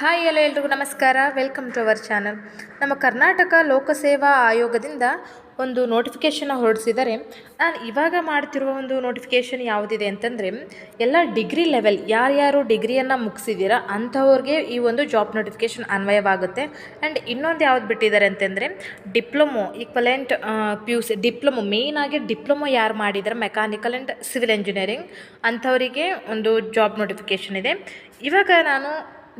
Hi ಎಲ್ಲ ಎಲ್ರಿಗೂ ನಮಸ್ಕಾರ. ವೆಲ್ಕಮ್ ಟು ಅವರ್ ಚಾನಲ್ ನಮ್ಮ ಕರ್ನಾಟಕ ಲೋಕಸೇವಾ ಆಯೋಗದಿಂದ ಒಂದು ನೋಟಿಫಿಕೇಷನ್ನ ಹೊರಡಿಸಿದ್ದಾರೆ. ನಾನು ಇವಾಗ ಮಾಡ್ತಿರುವ ಒಂದು ನೋಟಿಫಿಕೇಷನ್ ಯಾವುದಿದೆ ಅಂತಂದರೆ, ಎಲ್ಲ ಡಿಗ್ರಿ ಲೆವೆಲ್ ಯಾರ್ಯಾರು ಡಿಗ್ರಿಯನ್ನು ಮುಗಿಸಿದ್ದೀರಾ ಅಂಥವ್ರಿಗೆ ಈ ಒಂದು ಜಾಬ್ ನೋಟಿಫಿಕೇಷನ್ ಅನ್ವಯವಾಗುತ್ತೆ. ಆ್ಯಂಡ್ ಇನ್ನೊಂದು ಯಾವ್ದು ಬಿಟ್ಟಿದ್ದಾರೆ ಅಂತಂದರೆ diploma equivalent P U C diploma ಮೇಯ್ನಾಗಿ ಡಿಪ್ಲೊಮೊ ಯಾರು ಮಾಡಿದ್ದಾರೆ ಮೆಕ್ಯಾನಿಕಲ್ ಆ್ಯಂಡ್ ಸಿವಿಲ್ ಇಂಜಿನಿಯರಿಂಗ್ ಅಂಥವರಿಗೆ ಒಂದು ಜಾಬ್ ನೋಟಿಫಿಕೇಷನ್ ಇದೆ. ಇವಾಗ ನಾನು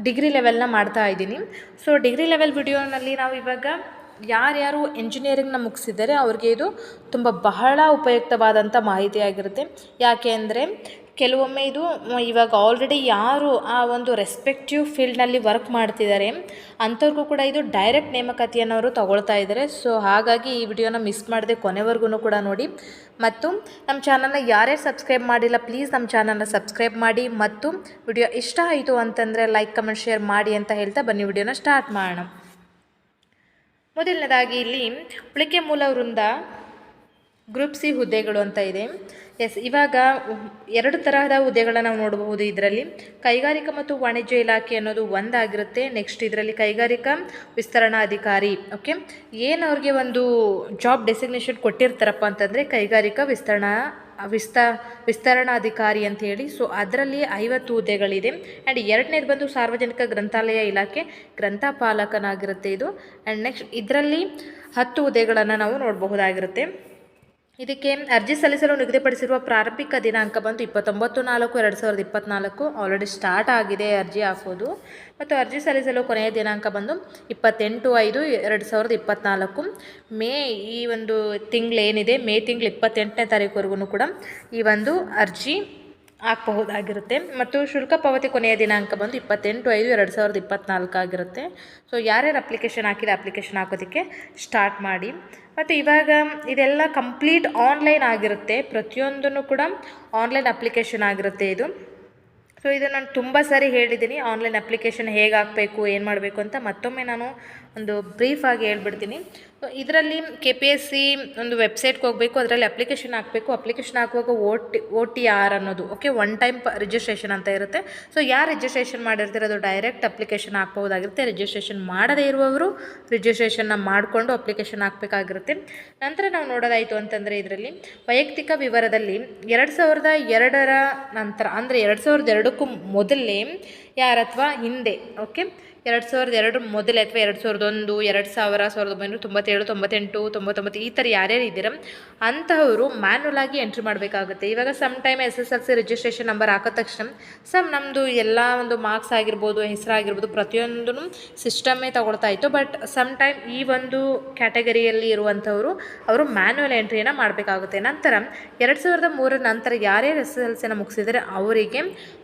ಡಿಗ್ರಿ ಲೆವೆಲ್ನ ಮಾಡ್ತಾ ಇದ್ದೀನಿ. ಸೊ ಡಿಗ್ರಿ ಲೆವೆಲ್ ವಿಡಿಯೋನಲ್ಲಿ ನಾವು ಇವಾಗ ಯಾರ್ಯಾರು ಎಂಜಿನಿಯರಿಂಗ್ನ ಮುಗಿಸಿದ್ದಾರೆ, ಅವ್ರಿಗೆ ಇದು ತುಂಬ ಬಹಳ ಉಪಯುಕ್ತವಾದಂಥ ಮಾಹಿತಿ ಆಗಿರುತ್ತೆ ಯಾಕೆ ಅಂದರೆ, ಕೆಲವೊಮ್ಮೆ ಇದು ಇವಾಗ ಆಲ್ರೆಡಿ ಯಾರು ಆ ಒಂದು ರೆಸ್ಪೆಕ್ಟಿವ್ ಫೀಲ್ಡ್ನಲ್ಲಿ ವರ್ಕ್ ಮಾಡ್ತಿದ್ದಾರೆ, ಅಂಥವ್ರಿಗೂ ಕೂಡ ಇದು ಡೈರೆಕ್ಟ್ ನೇಮಕಾತಿಯನ್ನು ಅವರು ತಗೊಳ್ತಾ ಇದ್ದಾರೆ. ಸೊ ಹಾಗಾಗಿ ಈ ವಿಡಿಯೋನ ಮಿಸ್ ಮಾಡದೆ ಕೊನೆವರೆಗೂ ಕೂಡ ನೋಡಿ. ಮತ್ತು ನಮ್ಮ ಚಾನಲ್ನ ಯಾರ್ಯಾರು ಸಬ್ಸ್ಕ್ರೈಬ್ ಮಾಡಿಲ್ಲ ಪ್ಲೀಸ್ ನಮ್ಮ ಚಾನಲ್ನ ಸಬ್ಸ್ಕ್ರೈಬ್ ಮಾಡಿ. ಮತ್ತು ವಿಡಿಯೋ ಇಷ್ಟ ಆಯಿತು ಅಂತಂದರೆ ಲೈಕ್ ಕಮೆಂಟ್ ಶೇರ್ ಮಾಡಿ ಅಂತ ಹೇಳ್ತಾ ಬನ್ನಿ. ವಿಡಿಯೋನ ಸ್ಟಾರ್ಟ್ ಮಾಡೋಣ. ಮೊದಲನೇದಾಗಿ ಇಲ್ಲಿ ಉಳಿಕೆ ಮೂಲ ವೃಂದ ಗ್ರೂಪ್ ಸಿ ಹುದ್ದೆಗಳು ಅಂತ ಇದೆ. ಎಸ್ ಇವಾಗ ಎರಡು ತರಹದ ಹುದ್ದೆಗಳನ್ನ ನಾವು ನೋಡಬಹುದು ಇದರಲ್ಲಿ. ಕೈಗಾರಿಕಾ ಮತ್ತು ವಾಣಿಜ್ಯ ಇಲಾಖೆ ಅನ್ನೋದು ಒಂದಾಗಿರುತ್ತೆ. ನೆಕ್ಸ್ಟ್ ಇದರಲ್ಲಿ ಕೈಗಾರಿಕಾ ವಿಸ್ತರಣಾಧಿಕಾರಿ ಓಕೆ ಏನು ಅವ್ರಿಗೆ ಒಂದು ಜಾಬ್ ಡೆಸಿಗ್ನೇಷನ್ ಕೊಟ್ಟಿರ್ತಾರಪ್ಪ ಅಂತಂದರೆ ಕೈಗಾರಿಕಾ ವಿಸ್ತರಣಾ ವಿಸ್ತ, ವಿಸ್ತರಣಾಧಿಕಾರಿ ಅಂತ ಹೇಳಿ. ಸೊ ಅದರಲ್ಲಿ ಐವತ್ತು ಹುದ್ದೆಗಳಿದೆ. ಆ್ಯಂಡ್ ಎರಡನೇದು ಬಂದು ಸಾರ್ವಜನಿಕ ಗ್ರಂಥಾಲಯ ಇಲಾಖೆ ಗ್ರಂಥಪಾಲಕನಾಗಿರುತ್ತೆ ಇದು. ಆ್ಯಂಡ್ ನೆಕ್ಸ್ಟ್ ಇದರಲ್ಲಿ ಹತ್ತು ಹುದ್ದೆಗಳನ್ನು ನಾವು ನೋಡಬಹುದಾಗಿರುತ್ತೆ. ಇದಕ್ಕೆ ಅರ್ಜಿ ಸಲ್ಲಿಸಲು ನಿಗದಿಪಡಿಸಿರುವ ಪ್ರಾರಂಭಿಕ ದಿನಾಂಕ ಬಂದು ಇಪ್ಪತ್ತೊಂಬತ್ತು ನಾಲ್ಕು ಎರಡು ಸಾವಿರದ ಇಪ್ಪತ್ತ್ನಾಲ್ಕು ಆಲ್ರೆಡಿ ಸ್ಟಾರ್ಟ್ ಆಗಿದೆ ಅರ್ಜಿ ಹಾಕೋದು. ಮತ್ತು ಅರ್ಜಿ ಸಲ್ಲಿಸಲು ಕೊನೆಯ ದಿನಾಂಕ ಬಂದು ಇಪ್ಪತ್ತೆಂಟು ಐದು ಎರಡು ಸಾವಿರದ ಇಪ್ಪತ್ತ್ನಾಲ್ಕು ಮೇ ಈ ಒಂದು ತಿಂಗಳೇನಿದೆ, ಮೇ ತಿಂಗಳು ಇಪ್ಪತ್ತೆಂಟನೇ ತಾರೀಕುವರೆಗೂ ಕೂಡ ಈ ಒಂದು ಅರ್ಜಿ ಹಾಕಬಹುದಾಗಿರುತ್ತೆ ಮತ್ತು ಶುಲ್ಕ ಪಾವತಿ ಕೊನೆಯ ದಿನಾಂಕ ಬಂದು ಇಪ್ಪತ್ತೆಂಟು ಐದು ಎರಡು ಸಾವಿರದ ಇಪ್ಪತ್ತ್ನಾಲ್ಕು ಆಗಿರುತ್ತೆ. ಸೊ ಯಾರ್ಯಾರು ಅಪ್ಲಿಕೇಶನ್ ಹಾಕಿದ ಅಪ್ಲಿಕೇಶನ್ ಹಾಕೋದಕ್ಕೆ ಸ್ಟಾರ್ಟ್ ಮಾಡಿ. ಮತ್ತು ಇವಾಗ ಇದೆಲ್ಲ ಕಂಪ್ಲೀಟ್ ಆನ್ಲೈನ್ ಆಗಿರುತ್ತೆ. ಪ್ರತಿಯೊಂದನ್ನು ಕೂಡ ಆನ್ಲೈನ್ ಅಪ್ಲಿಕೇಶನ್ ಆಗಿರುತ್ತೆ ಇದು. ಸೊ ಇದು ನಾನು ತುಂಬ ಸಾರಿ ಹೇಳಿದ್ದೀನಿ. ಆನ್ಲೈನ್ ಅಪ್ಲಿಕೇಶನ್ ಹೇಗೆ ಹಾಕಬೇಕು ಏನು ಮಾಡಬೇಕು ಅಂತ ಮತ್ತೊಮ್ಮೆ ನಾನು ಒಂದು ಬ್ರೀಫಾಗಿ ಹೇಳ್ಬಿಡ್ತೀನಿ. ಇದರಲ್ಲಿ ಕೆ ಪಿ ಎಸ್ ಸಿ ಒಂದು ವೆಬ್ಸೈಟ್ಗೆ ಹೋಗಬೇಕು, ಅದರಲ್ಲಿ ಅಪ್ಲಿಕೇಶನ್ ಹಾಕಬೇಕು. ಅಪ್ಲಿಕೇಶನ್ ಹಾಕುವಾಗ O T O T R ಅನ್ನೋದು ಓಕೆ ಒನ್ ಟೈಮ್ ಪ ರಿಜಿಸ್ಟ್ರೇಷನ್ ಅಂತ ಇರುತ್ತೆ. ಸೊ ಯಾರು ರಿಜಿಸ್ಟ್ರೇಷನ್ ಮಾಡಿರ್ತಾರೆ ಅದು ಡೈರೆಕ್ಟ್ ಅಪ್ಲಿಕೇಶನ್ ಹಾಕ್ಬೋದಾಗಿರುತ್ತೆ ರಿಜಿಸ್ಟ್ರೇಷನ್ ಮಾಡದೇ ಇರುವವರು ರಿಜಿಸ್ಟ್ರೇಷನ್ನ ಮಾಡಿಕೊಂಡು ಅಪ್ಲಿಕೇಶನ್ ಹಾಕಬೇಕಾಗಿರುತ್ತೆ. ನಂತರ ನಾವು ನೋಡೋದಾಯಿತು ಅಂತಂದರೆ ಇದರಲ್ಲಿ ವೈಯಕ್ತಿಕ ವಿವರದಲ್ಲಿ ಎರಡು ಸಾವಿರದ ಎರಡರ ನಂತರ, ಅಂದರೆ ಎರಡು ಸಾವಿರದ ಎರಡಕ್ಕೂ ಮೊದಲೇ ಯಾರು ಅಥವಾ ಹಿಂದೆ ಓಕೆ ಎರಡು ಸಾವಿರದ ಎರಡು ಮೊದಲೇ ಅಥವಾ ಎರಡು ಸಾವಿರದ ಒಂದು, ಎರಡು ಸಾವಿರ, ಸಾವಿರದ ಒಂಬೈನೂರ ತೊಂಬತ್ತೇಳು, ತೊಂಬತ್ತೆಂಟು, ತೊಂಬತ್ತೊಂಬತ್ತು ಈ ಥರ ಯಾರ್ಯಾರು ಇದ್ದೀರ? ಅಂತಹವರು ಮ್ಯಾನ್ಯಲ್ ಆಗಿ ಎಂಟ್ರಿ ಮಾಡಬೇಕಾಗುತ್ತೆ. ಇವಾಗ some time S S L C registration number ಹಾಕೋ ತಕ್ಷಣ ಸಮ್ ನಮ್ಮದು ಎಲ್ಲ ಒಂದು ಮಾರ್ಕ್ಸ್ ಆಗಿರ್ಬೋದು, ಹೆಸರಾಗಿರ್ಬೋದು ಪ್ರತಿಯೊಂದೂ ಸಿಸ್ಟಮೇ ತಗೊಳ್ತಾ ಇತ್ತು. ಬಟ್ ಸಮ್ ಟೈಮ್ ಈ ಒಂದು ಕ್ಯಾಟಗರಿಯಲ್ಲಿ ಇರುವಂಥವರು ಅವರು ಮ್ಯಾನ್ಯಲ್ ಎಂಟ್ರಿಯನ್ನು ಮಾಡಬೇಕಾಗುತ್ತೆ. ನಂತರ ಎರಡು ಸಾವಿರದ ಮೂರರ ನಂತರ ಯಾರ್ಯಾರು ಎಸ್ ಎಸ್ ಎಲ್ ಸಿನ ಮುಗಿಸಿದರೆ, ಅವರಿಗೆ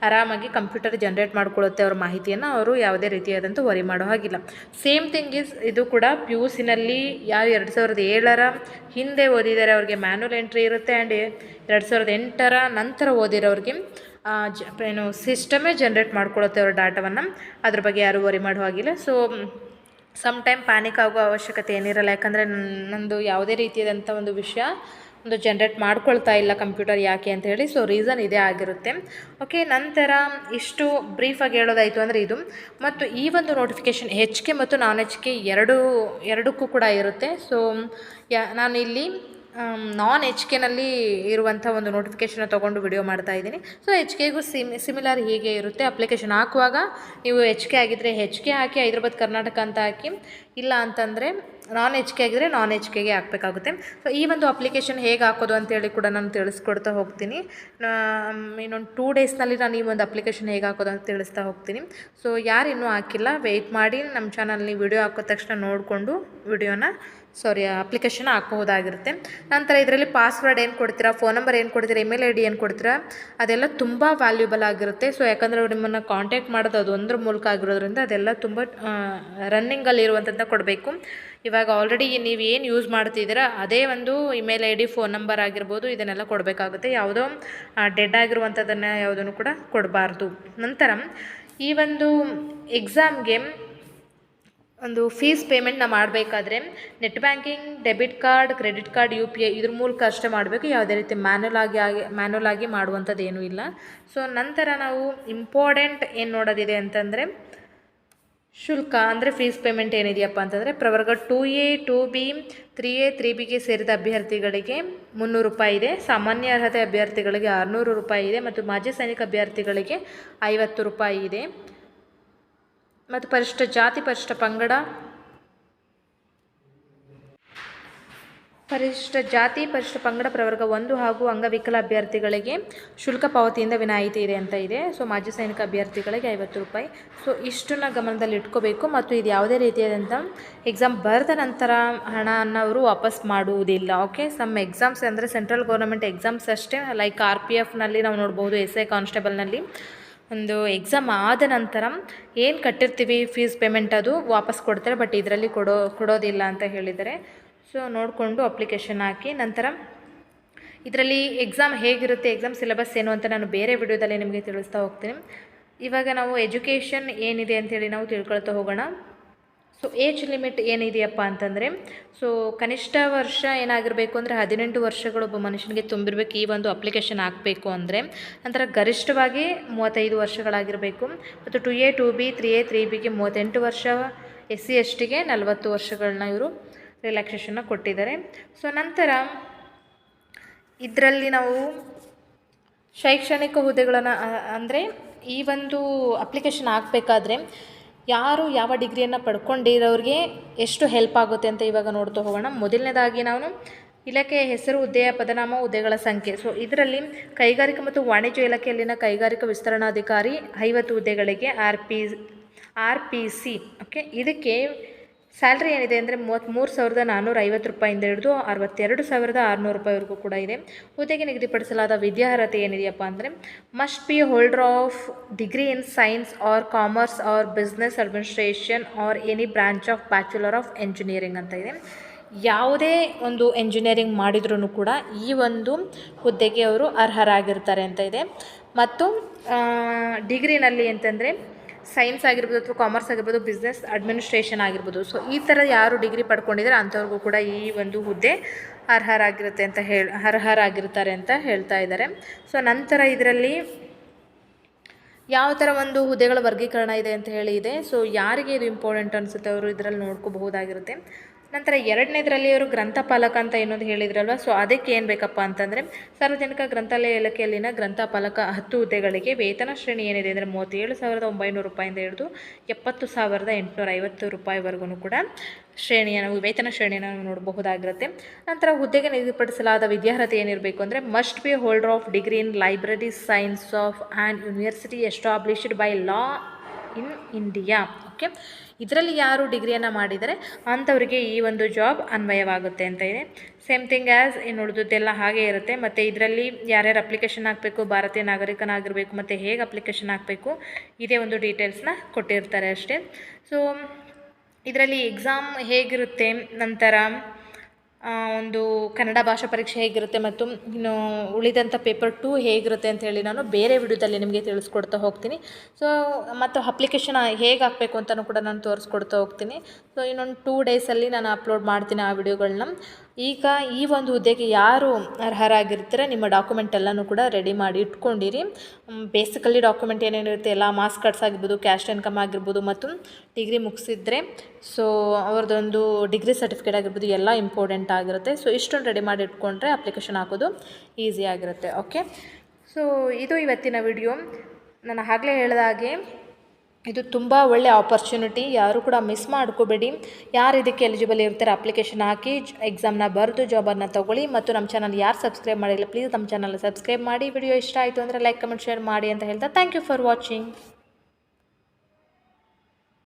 ಆರಾಮಾಗಿ ಕಂಪ್ಯೂಟರ್ ಜನ್ರೇಟ್ ಮಾಡ್ಕೊಳ್ಳುತ್ತೆ ಅವರ ಮಾಹಿತಿಯನ್ನು. ಅವರು ಯಾವುದೇ ರೀತಿಯಾದಂಥ ವರಿ ಮಾಡೋ ಹಾಗಿಲ್ಲ. ಸೇಮ್ ಥಿಂಗ್ ಇಸ್ ಇದು ಕೂಡ ಪಿ ಯು ಸಿನಲ್ಲಿ ಯಾರು ಎರಡು ಸಾವಿರದ ಏಳರ ಹಿಂದೆ ಓದಿದ್ದಾರೆ ಅವ್ರಿಗೆ ಮ್ಯಾನ್ಯಲ್ ಎಂಟ್ರಿ ಇರುತ್ತೆ ಆ್ಯಂಡ್ ಎರಡು ಸಾವಿರದ ಎಂಟರ ನಂತರ ಓದಿರೋರಿಗೆ ಜ, ಏನು ಸಿಸ್ಟಮೇ ಜನ್ರೇಟ್ ಮಾಡ್ಕೊಳ್ಳುತ್ತೆ ಅವ್ರ ಡಾಟಾವನ್ನು. ಅದ್ರ ಬಗ್ಗೆ ಯಾರೂ ವರಿ ಮಾಡೋ ಹಾಗಿಲ್ಲ. ಸೊ ಸಮ್ ಟೈಮ್ ಪ್ಯಾನಿಕ್ ಆಗೋ ಅವಶ್ಯಕತೆ ಏನಿರಲ್ಲ. ಯಾಕಂದರೆ ನನ್ನದು ಯಾವುದೇ ರೀತಿಯಾದಂಥ ಒಂದು ವಿಷಯ ಒಂದು ಜನ್ರೇಟ್ ಮಾಡ್ಕೊಳ್ತಾ ಇಲ್ಲ ಕಂಪ್ಯೂಟರ್ ಯಾಕೆ ಅಂತ ಹೇಳಿ ಸೊ ರೀಸನ್ ಇದೇ ಆಗಿರುತ್ತೆ. ಓಕೆ ನಂತರ ಇಷ್ಟು ಬ್ರೀಫಾಗಿ ಹೇಳೋದಾಯಿತು ಅಂದರೆ ಇದು. ಮತ್ತು ಈ ಒಂದು ನೋಟಿಫಿಕೇಷನ್ ಹೆಚ್ ಕೆ ಮತ್ತು ನಾನ್ ಹೆಚ್ ಕೆ ಎರಡು, ಎರಡಕ್ಕೂ ಕೂಡ ಇರುತ್ತೆ. ಸೊ ಯಾ ಇಲ್ಲಿ ನಾನ್ ಎಚ್ ಕೆನಲ್ಲಿ ಇರುವಂಥ ಒಂದು ನೋಟಿಫಿಕೇಶನ್ ತೊಗೊಂಡು ವಿಡಿಯೋ ಮಾಡ್ತಾ ಇದ್ದೀನಿ. ಸೊ ಎಚ್ ಕೆಗೂ ಸಿಮಿ ಸಿಮಿಲರ್ ಹೀಗೆ ಇರುತ್ತೆ. ಅಪ್ಲಿಕೇಶನ್ ಹಾಕುವಾಗ ನೀವು ಎಚ್ ಕೆ ಆಗಿದ್ದರೆ ಹೆಚ್ ಕೆ ಹಾಕಿ, ಹೈದ್ರಾಬಾದ್, ಕರ್ನಾಟಕ ಅಂತ ಹಾಕಿ, ಇಲ್ಲ ಅಂತಂದರೆ ನಾನ್ ಎಚ್ ಕೆ ಆಗಿದ್ರೆ ನಾನ್ ಎಚ್ ಕೆಗೆ ಹಾಕಬೇಕಾಗುತ್ತೆ. ಸೊ ಈ ಒಂದು ಅಪ್ಲಿಕೇಶನ್ ಹೇಗೆ ಹಾಕೋದು ಅಂತೇಳಿ ಕೂಡ ನಾನು ತಿಳಿಸ್ಕೊಡ್ತಾ ಹೋಗ್ತೀನಿ. ಇನ್ನೊಂದು ಟೂ ಡೇಸ್ನಲ್ಲಿ ನಾನು ಈ ಒಂದು ಅಪ್ಲಿಕೇಶನ್ ಹೇಗೆ ಹಾಕೋದು ಅಂತ ತಿಳಿಸ್ತಾ ಹೋಗ್ತೀನಿ. ಸೊ ಯಾರು ಇನ್ನೂ ಹಾಕಿಲ್ಲ ವೆಯ್ಟ್ ಮಾಡಿ ನಮ್ಮ ಚಾನಲ್ನಿ ವಿಡಿಯೋ ಹಾಕೋ ತಕ್ಷಣ ನೋಡಿಕೊಂಡು ವಿಡಿಯೋನ ಸಾರಿ ಅಪ್ಲಿಕೇಶನ್ ಹಾಕೋದಾಗಿರುತ್ತೆ ನಂತರ ಇದರಲ್ಲಿ ಪಾಸ್ವರ್ಡ್ ಏನು ಕೊಡ್ತೀರಾ ಫೋನ್ ನಂಬರ್ ಏನು ಕೊಡ್ತೀರಾ ಇಮೇಲ್ ಐ ಡಿ ಏನು ಕೊಡ್ತೀರಾ, ಅದೆಲ್ಲ ತುಂಬ ವ್ಯಾಲ್ಯೂಬಲ್ ಆಗಿರುತ್ತೆ. ಸೊ ಯಾಕಂದರೆ ಅವ್ರು ನಿಮ್ಮನ್ನು ಕಾಂಟ್ಯಾಕ್ಟ್ ಮಾಡೋದು ಅದೊಂದ್ರ ಮೂಲಕ ಆಗಿರೋದ್ರಿಂದ ಅದೆಲ್ಲ ತುಂಬ ರನ್ನಿಂಗಲ್ಲಿ ಇರುವಂಥದ್ದನ್ನ ಕೊಡಬೇಕು. ಇವಾಗ ಆಲ್ರೆಡಿ ನೀವು ಏನು ಯೂಸ್ ಮಾಡ್ತಿದ್ದೀರಾ, ಅದೇ ಒಂದು email I D phone number ಆಗಿರ್ಬೋದು, ಇದನ್ನೆಲ್ಲ ಕೊಡಬೇಕಾಗುತ್ತೆ. ಯಾವುದೋ ಡೆಡ್ ಆಗಿರುವಂಥದ್ದನ್ನು ಯಾವುದನ್ನು ಕೂಡ ಕೊಡಬಾರ್ದು. ನಂತರ ಈ ಒಂದು ಎಕ್ಸಾಮ್ಗೆ ಒಂದು ಫೀಸ್ ಪೇಮೆಂಟ್ನ ಮಾಡಬೇಕಾದ್ರೆ net banking debit card credit card U P I ಇದ್ರ ಮೂಲಕ ಅಷ್ಟೇ ಮಾಡಬೇಕು. ಯಾವುದೇ ರೀತಿ ಮ್ಯಾನ್ಯಲ್ ಆಗಿ ಆಗಿ ಮ್ಯಾನುವಲ್ ಆಗಿ ಮಾಡುವಂಥದ್ದು ಏನೂ ಇಲ್ಲ. ಸೊ ನಂತರ ನಾವು ಇಂಪಾರ್ಟೆಂಟ್ ಏನು ನೋಡೋದಿದೆ ಅಂತಂದರೆ ಶುಲ್ಕ ಅಂದರೆ ಫೀಸ್ ಪೇಮೆಂಟ್ ಏನಿದೆಯಪ್ಪ ಅಂತಂದರೆ ಪ್ರವರ್ಗ two A two B three A three ಬಿಗೆ ಸೇರಿದ ಅಭ್ಯರ್ಥಿಗಳಿಗೆ ಮುನ್ನೂರು ರೂಪಾಯಿ ಇದೆ. ಸಾಮಾನ್ಯ ಅರ್ಹತೆ ಅಭ್ಯರ್ಥಿಗಳಿಗೆ ಆರುನೂರು ರೂಪಾಯಿ ಇದೆ ಮತ್ತು ಮಾಜಿ ಸೈನಿಕ ಅಭ್ಯರ್ಥಿಗಳಿಗೆ ಐವತ್ತು ರೂಪಾಯಿ ಇದೆ. ಮತ್ತು ಪರಿಷ್ಠ ಜಾತಿ ಪರಿಷ್ಠ ಪಂಗಡ. ಪರಿಷ್ಠ ಜಾತಿ ಪರಿಷ್ಠ ಪಂಗಡ ಪ್ರವರ್ಗ ಒಂದು ಹಾಗೂ ಅಂಗವಿಕಲ ಅಭ್ಯರ್ಥಿಗಳಿಗೆ ಶುಲ್ಕ ಪಾವತಿಯಿಂದ ವಿನಾಯಿತಿ ಇದೆ ಅಂತ ಇದೆ. ಸೊ, ಮಾಜಿ ಸೈನಿಕ ಅಭ್ಯರ್ಥಿಗಳಿಗೆ ಐವತ್ತು ರೂಪಾಯಿ. ಸೊ, ಇಷ್ಟನ್ನ ಗಮನದಲ್ಲಿ ಇಟ್ಕೋಬೇಕು ಮತ್ತು ಇದು ಯಾವುದೇ ರೀತಿಯಾದಂಥ ಎಕ್ಸಾಮ್ ಬರೆದ ನಂತರ ಹಣವನ್ನು ಅವರು ವಾಪಸ್ ಮಾಡುವುದಿಲ್ಲ. ಓಕೆ ಸಮ್ ಎಕ್ಸಾಮ್ಸ್ ಅಂದರೆ ಸೆಂಟ್ರಲ್ ಗೌರ್ಮೆಂಟ್ ಎಕ್ಸಾಮ್ಸ್ ಅಷ್ಟೇ ಲೈಕ್ ಆರ್ ಪಿ ಎಫ್ನಲ್ಲಿ ನಾವು ನೋಡ್ಬೋದು ಎಸ್ ಐ ಕಾನ್ಸ್ಟೇಬಲ್ನಲ್ಲಿ ಒಂದು ಎಕ್ಸಾಮ್ ಆದ ನಂತರ ಏನು ಕಟ್ಟಿರ್ತೀವಿ ಫೀಸ್ ಪೇಮೆಂಟ್ ಅದು ವಾಪಸ್ ಕೊಡ್ತಾರೆ ಬಟ್ ಇದರಲ್ಲಿ ಕೊಡೋ, ಕೊಡೋದಿಲ್ಲ ಅಂತ ಹೇಳಿದರೆ ಸೊ ನೋಡಿಕೊಂಡು ಅಪ್ಲಿಕೇಶನ್ ಹಾಕಿ ನಂತರ ಇದರಲ್ಲಿ ಎಕ್ಸಾಮ್ ಹೇಗಿರುತ್ತೆ ಎಕ್ಸಾಮ್ ಸಿಲೆಬಸ್ ಏನು ಅಂತ ನಾನು ಬೇರೆ ವಿಡಿಯೋದಲ್ಲಿ ನಿಮಗೆ ತಿಳಿಸ್ತಾ ಹೋಗ್ತೀನಿ. ಇವಾಗ ನಾವು ಎಜುಕೇಷನ್ ಏನಿದೆ ಅಂತೇಳಿ ನಾವು ತಿಳ್ಕೊಳ್ತಾ ಹೋಗೋಣ. ಸೊ ಏಜ್ ಲಿಮಿಟ್ ಏನಿದೆಯಪ್ಪ ಅಂತಂದರೆ ಸೊ ಕನಿಷ್ಠ ವರ್ಷ ಏನಾಗಿರಬೇಕು ಅಂದರೆ ಹದಿನೆಂಟು ವರ್ಷಗಳು ಒಬ್ಬ ಮನುಷ್ಯನಿಗೆ ತುಂಬಿರಬೇಕು ಈ ಒಂದು ಅಪ್ಲಿಕೇಶನ್ ಹಾಕಬೇಕು ಅಂದರೆ, ನಂತರ ಗರಿಷ್ಠವಾಗಿ ಮೂವತ್ತೈದು ವರ್ಷಗಳಾಗಿರಬೇಕು. ಮತ್ತು two A two B three A three ಬಿಗೆ ಮೂವತ್ತೆಂಟು ವರ್ಷ ಎಸ್ ಸಿ ಎಸ್ ಟಿಗೆ ನಲವತ್ತು ವರ್ಷಗಳನ್ನ ಇವರು ರಿಲ್ಯಾಕ್ಸೇಷನ್ನ ಕೊಟ್ಟಿದ್ದಾರೆ. ಸೊ ನಂತರ ಇದರಲ್ಲಿ ನಾವು ಶೈಕ್ಷಣಿಕ ಹುದ್ದೆಗಳನ್ನು ಅಂದರೆ ಈ ಒಂದು ಅಪ್ಲಿಕೇಶನ್ ಹಾಕಬೇಕಾದ್ರೆ ಯಾರು ಯಾವ ಡಿಗ್ರಿಯನ್ನು ಪಡ್ಕೊಂಡಿರೋರಿಗೆ ಎಷ್ಟು ಹೆಲ್ಪ್ ಆಗುತ್ತೆ ಅಂತ ಇವಾಗ ನೋಡ್ತಾ ಹೋಗೋಣ. ಮೊದಲನೇದಾಗಿ ನಾವು ಇಲಾಖೆಯ ಹೆಸರು ಹುದ್ದೆಯ ಪದನಾಮ ಹುದ್ದೆಗಳ ಸಂಖ್ಯೆ. ಸೊ ಇದರಲ್ಲಿ ಕೈಗಾರಿಕಾ ಮತ್ತು ವಾಣಿಜ್ಯ ಇಲಾಖೆಯಲ್ಲಿನ ಕೈಗಾರಿಕಾ ವಿಸ್ತರಣಾಧಿಕಾರಿ ಐವತ್ತು ಹುದ್ದೆಗಳಿಗೆ R P R P C okay ಇದಕ್ಕೆ ಸ್ಯಾಲ್ರಿ ಏನಿದೆ ಅಂದರೆ ಮೂವತ್ತ್ಮೂರು ಸಾವಿರದ ನಾನ್ನೂರ ಐವತ್ತು ರೂಪಾಯಿಂದ ಹಿಡಿದು ಅರವತ್ತೆರಡು ಸಾವಿರದ ಆರುನೂರು ರೂಪಾಯಿವರೆಗೂ ಕೂಡ ಇದೆ. ಹುದ್ದೆಗೆ ನಿಗದಿಪಡಿಸಲಾದ ವಿದ್ಯಾರ್ಹತೆ ಏನಿದೆಯಪ್ಪ ಅಂದರೆ must be holder of degree in science or commerce or business administration or any branch of bachelor of engineering ಅಂತ ಇದೆ. ಯಾವುದೇ ಒಂದು ಎಂಜಿನಿಯರಿಂಗ್ ಮಾಡಿದ್ರೂ ಕೂಡ ಈ ಒಂದು ಹುದ್ದೆಗೆ ಅವರು ಅರ್ಹರಾಗಿರ್ತಾರೆ ಅಂತ ಇದೆ. ಮತ್ತು ಡಿಗ್ರಿನಲ್ಲಿ ಅಂತಂದರೆ ಸೈನ್ಸ್ ಆಗಿರ್ಬೋದು ಅಥವಾ ಕಾಮರ್ಸ್ ಆಗಿರ್ಬೋದು ಬಿಸ್ನೆಸ್ ಅಡ್ಮಿನಿಸ್ಟ್ರೇಷನ್ ಆಗಿರ್ಬೋದು. ಸೊ ಈ ಥರ ಯಾರು ಡಿಗ್ರಿ ಪಡ್ಕೊಂಡಿದ್ದಾರೆ ಅಂಥವ್ರಿಗೂ ಕೂಡ ಈ ಒಂದು ಹುದ್ದೆ ಅರ್ಹರಾಗಿರುತ್ತೆ ಅಂತ ಹೇಳಿ, ಅರ್ಹರಾಗಿರ್ತಾರೆ ಅಂತ ಹೇಳ್ತಾ ಇದ್ದಾರೆ. ಸೊ ನಂತರ ಇದರಲ್ಲಿ ಯಾವ ಥರ ಒಂದು ಹುದ್ದೆಗಳ ವರ್ಗೀಕರಣ ಇದೆ ಅಂತ ಹೇಳಿ ಇದೆ. ಸೊ ಯಾರಿಗೆ ಇದು ಇಂಪಾರ್ಟೆಂಟ್ ಅನಿಸುತ್ತೆ ಅವರು ಇದರಲ್ಲಿ ನೋಡ್ಕೋಬಹುದಾಗಿರುತ್ತೆ. ನಂತರ ಎರಡನೇದರಲ್ಲಿ ಅವರು ಗ್ರಂಥಪಾಲಕ ಅಂತ ಏನೊಂದು ಹೇಳಿದ್ರಲ್ವ? ಸೊ ಅದಕ್ಕೆ ಏನು ಬೇಕಪ್ಪ ಅಂತಂದರೆ, ಸಾರ್ವಜನಿಕ ಗ್ರಂಥಾಲಯ ಇಲಾಖೆಯಲ್ಲಿನ ಗ್ರಂಥಪಾಲಕ ಹತ್ತು ಹುದ್ದೆಗಳಿಗೆ ವೇತನ ಶ್ರೇಣಿ ಏನಿದೆ ಅಂದರೆ ಮೂವತ್ತೇಳು ಸಾವಿರದ ಒಂಬೈನೂರು ರೂಪಾಯಿಂದ ಹಿಡಿದು ಎಪ್ಪತ್ತು ಸಾವಿರದ ಎಂಟುನೂರ ಐವತ್ತು ರೂಪಾಯಿವರೆಗೂ ಕೂಡ ಶ್ರೇಣಿಯನ್ನು, ವೇತನ ಶ್ರೇಣಿಯನ್ನು ನಾವು ನೋಡಬಹುದಾಗಿರುತ್ತೆ. ನಂತರ ಹುದ್ದೆಗೆ ನಿಗದಿಪಡಿಸಲಾದ ವಿದ್ಯಾರ್ಹತೆ ಏನಿರಬೇಕು ಅಂದರೆ must be holder of degree in library science of and university established by law in India okay? ಇದರಲ್ಲಿ ಯಾರು ಡಿಗ್ರಿಯನ್ನು ಮಾಡಿದರೆ ಅಂಥವರಿಗೆ ಈ ಒಂದು ಜಾಬ್ ಅನ್ವಯವಾಗುತ್ತೆ ಅಂತ ಇದೆ. ಸೇಮ್ ಥಿಂಗ್ ಆ್ಯಸ್ ಇನ್ನು ಉಳಿದದ್ದೆಲ್ಲ ಹಾಗೆ ಇರುತ್ತೆ. ಮತ್ತು ಇದರಲ್ಲಿ ಯಾರ್ಯಾರು ಅಪ್ಲಿಕೇಶನ್ ಹಾಕಬೇಕು, ಭಾರತೀಯ ನಾಗರಿಕನಾಗಿರಬೇಕು, ಮತ್ತು ಹೇಗೆ ಅಪ್ಲಿಕೇಶನ್ ಹಾಕಬೇಕು, ಇದೇ ಒಂದು ಡೀಟೇಲ್ಸ್ನ ಕೊಟ್ಟಿರ್ತಾರೆ ಅಷ್ಟೇ. ಸೊ ಇದರಲ್ಲಿ ಎಕ್ಸಾಮ್ ಹೇಗಿರುತ್ತೆ, ನಂತರ ಒಂದು ಕನ್ನಡ ಭಾಷಾ ಪರೀಕ್ಷೆ ಹೇಗಿರುತ್ತೆ ಮತ್ತು ಇನ್ನು ಉಳಿದಂಥ ಪೇಪರ್ ಟೂ ಹೇಗಿರುತ್ತೆ ಅಂತ ನಾನು ಬೇರೆ ವಿಡಿಯೋದಲ್ಲಿ ನಿಮಗೆ ತಿಳಿಸ್ಕೊಡ್ತಾ ಹೋಗ್ತೀನಿ. ಸೊ ಮತ್ತು ಅಪ್ಲಿಕೇಶನ್ ಹೇಗೆ ಹಾಕಬೇಕು ಅಂತಲೂ ಕೂಡ ನಾನು ತೋರಿಸ್ಕೊಡ್ತಾ ಹೋಗ್ತೀನಿ. ಸೊ ಇನ್ನೊಂದು ಟೂ ಡೇಸಲ್ಲಿ ನಾನು ಅಪ್ಲೋಡ್ ಮಾಡ್ತೀನಿ ಆ ವಿಡಿಯೋಗಳನ್ನ ಈಗ ಈ ಒಂದು ಹುದ್ದೆಗೆ ಯಾರು ಅರ್ಹರಾಗಿರ್ತೀರ? ನಿಮ್ಮ ಡಾಕ್ಯುಮೆಂಟ್ ಎಲ್ಲನೂ ಕೂಡ ರೆಡಿ ಮಾಡಿ ಇಟ್ಕೊಂಡಿರಿ. ಬೇಸಿಕಲಿ ಡಾಕ್ಯುಮೆಂಟ್ ಏನೇನಿರುತ್ತೆ? ಎಲ್ಲ ಮಾರ್ಕ್ಸ್ ಕಾರ್ಡ್ಸ್ ಆಗಿರ್ಬೋದು ಕ್ಯಾಶ್ ಇನ್ಕಮ್ ಆಗಿರ್ಬೋದು ಮತ್ತು ಡಿಗ್ರಿ ಮುಗಿಸಿದ್ರೆ. ಸೊ ಅವ್ರದ್ದೊಂದು ಡಿಗ್ರಿ ಸರ್ಟಿಫಿಕೇಟ್ ಆಗಿರ್ಬೋದು, ಎಲ್ಲ ಇಂಪಾರ್ಟೆಂಟ್ ಆಗಿರುತ್ತೆ. ಸೊ ಇಷ್ಟೊಂದು ರೆಡಿ ಮಾಡಿ ಇಟ್ಕೊಂಡ್ರೆ ಅಪ್ಲಿಕೇಶನ್ ಹಾಕೋದು ಈಸಿ ಆಗಿರುತ್ತೆ. ಓಕೆ ಸೊ ಇದು ಇವತ್ತಿನ ವಿಡಿಯೋ ನಾನು ಆಗಲೇ ಹೇಳಿದ ಹಾಗೆ ಇದು ತುಂಬ ಒಳ್ಳೆ ಆಪರ್ಚುನಿಟಿ ಯಾರು ಕೂಡ ಮಿಸ್ ಮಾಡ್ಕೋಬೇಡಿ. ಯಾರು ಇದಕ್ಕೆ ಎಲಿಜಿಬಲ್ ಇರ್ತಾರೆ ಅಪ್ಲಿಕೇಶನ್ ಹಾಕಿ ಎಕ್ಸಾಮ್ನ ಬರೆದು ಜಾಬನ್ನು ತೊಗೊಳ್ಳಿ. ಮತ್ತು ನಮ್ಮ ಚಾನಲ್ ಯಾರು ಸಬ್ಸ್ಕ್ರೈಬ್ ಮಾಡಿಲ್ಲ ಪ್ಲೀಸ್ ನಮ್ಮ ಚಾನಲ್ ಸಬ್ಸ್ಕ್ರೈಬ್ ಮಾಡಿ. ವಿಡಿಯೋ ಇಷ್ಟ ಆಯಿತು ಅಂದರೆ ಲೈಕ್ ಕಮೆಂಟ್ ಶೇರ್ ಮಾಡಿ ಅಂತ ಹೇಳ್ತಾ ಥ್ಯಾಂಕ್ ಯು ಫಾರ್ ವಾಚಿಂಗ್